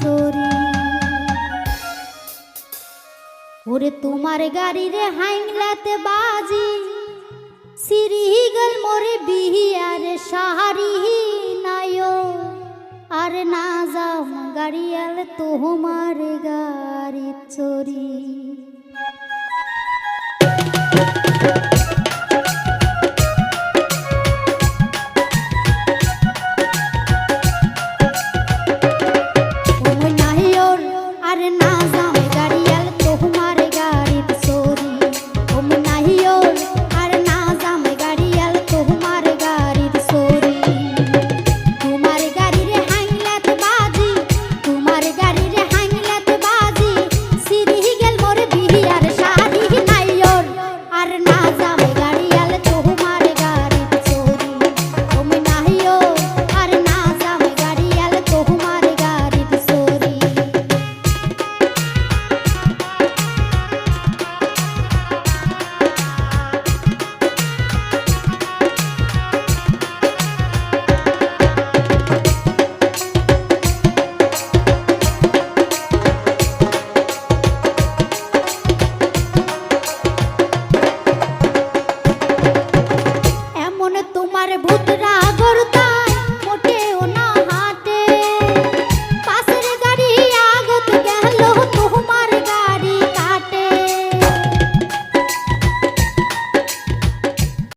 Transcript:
Sorry ওরে তোমার গাড়ি রে হাইংলাতে বাজি, সিরিগল মোরে আরে সাহারি নায়ো। আরে না যাও গাড়িয়াল, তোমার গাড়ি চোরি। casa.